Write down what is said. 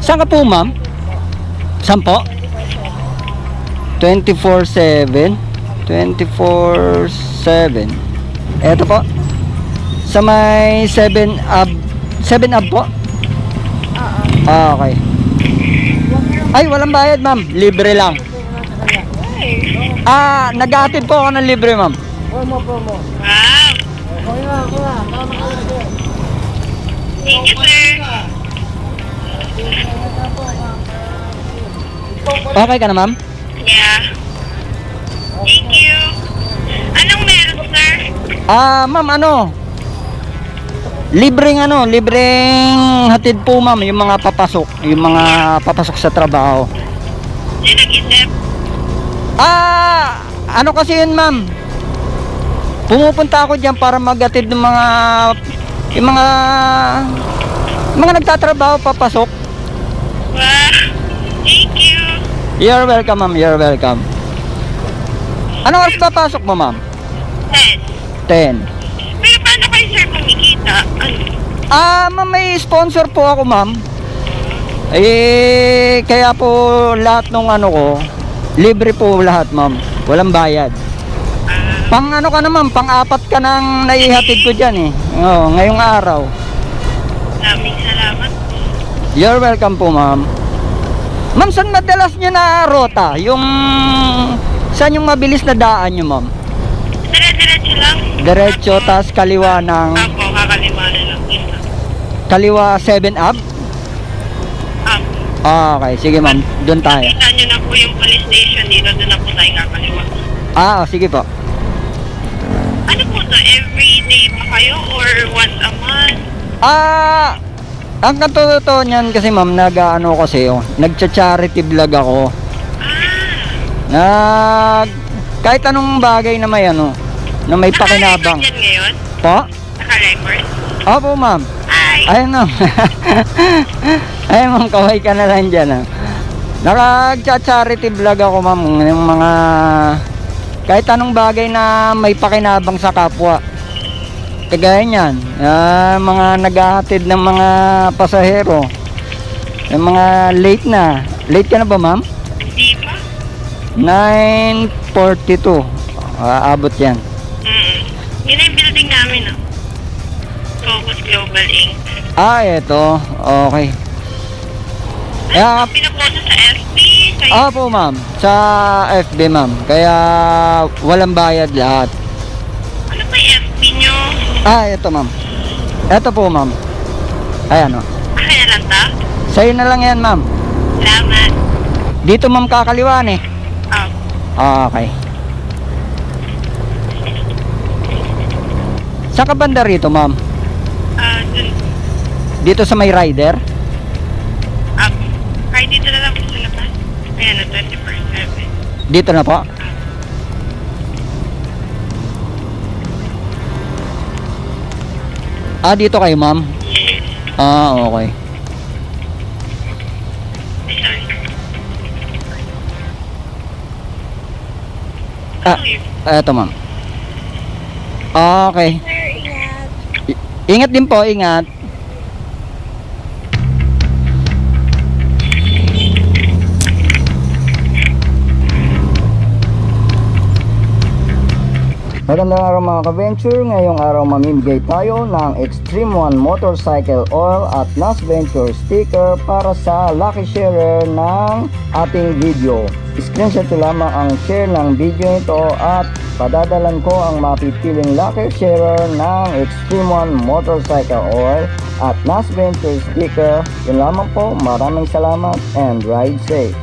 Saan ka po, ma'am? Saan po? 24-7 24-7 Eto po Sa may 7 up 7 up po? Ah, okay Ay, walang bayad ma'am Libre lang Ah, nag-aatid po ako ng libre ma'am Wow! Thank you, sir. Okay ka na ma'am? Yeah. Thank you. Anong meron, sir? Ah, ma'am, ano? Libreng ano, libreng hatid po ma'am, yung mga papasok, yung mga papasok sa trabaho. Hindi nag-isip. Ah, ano kasi yun ma'am? Pumupunta ako diyan para maghatid ng mga yung mga mga nagtatrabaho papasok. Wow! Thank you. You're welcome ma'am, you're welcome. Ano oras papasok mo ma'am? Ten. 10. Pero paano kayo, sir, kumikita? Ah, ma'am, may sponsor po ako, ma'am. Eh, kaya po lahat ng ano ko, libre po lahat, ma'am. Walang bayad. Pang ano ka naman, pang apat ka nang naihatid ko dyan eh. Oo, ngayong araw. maraming salamat. You're welcome po, ma'am. Ma'am, saan madalas nyo na rota? Yung, saan yung mabilis na daan nyo, ma'am? Dire-diretso lang. Diretso, tas kaliwa ng, Apo, kakaliwa na lang. Kaliwa 7 up? Apo. Ah, okay, sige ma'am, doon tayo. Kita nyo na po yung police station dito. Doon na po tayo kakaliwa. Ah, oh, sige po. Ano po to? Every day ba kayo or once a month? Ah, ang katotoo niyan kasi ma'am, nag-ano kasi oh, nagcha-charity vlog ako. Ah. Nag kahit anong bagay na may ano, na may pakinabang. Yan ngayon? Po? Naka-record? Opo ma'am. Ay. Ayun ma'am. Ayun ma'am, kaway ka na lang dyan ah. Nag-charity vlog ako ma'am, yung mga kahit anong bagay na may pakinabang sa kapwa. Kagaya niyan, ah, mga naghahatid ng mga pasahero. Yung mga late na. Late ka na ba ma'am? Di ba? 9.42. Aabot yan. Mm. Yun na yung building namin, ah. Focus Global Inc. Ah, eto. Okay. Kaya, Pinapost sa FB, sa ah po ma'am. Sa FB ma'am. Kaya walang bayad lahat. Ah, eto ma'am. Eto po ma'am. Ayan o. Kaya lang ta? Sa'yo na lang yan ma'am. Salamat. Dito ma'am kakaliwan eh. Oh. Ah, okay. Saan ka banda rito ma'am? Ah, dun. Dito sa may rider? Up. Kahit dito na lang po sa labas. Ayan na, 24-7. Dito na po? Ah, dito kayo ma'am? Yes. Ah, okay. Ah, Okay. eto ma'am. Okay. Sir, ingat. I- ingat din po, ingat. Magandang araw mga ka-venture. Ngayong araw mamimigay tayo ng Extreme One Motorcycle Oil at Nas Venture sticker para sa lucky sharer ng ating video. Screenshot lamang ang share ng video ito at padadalan ko ang mapipiling lucky sharer ng Extreme One Motorcycle Oil at Nas Venture sticker. Yun lamang po. Maraming salamat and ride safe.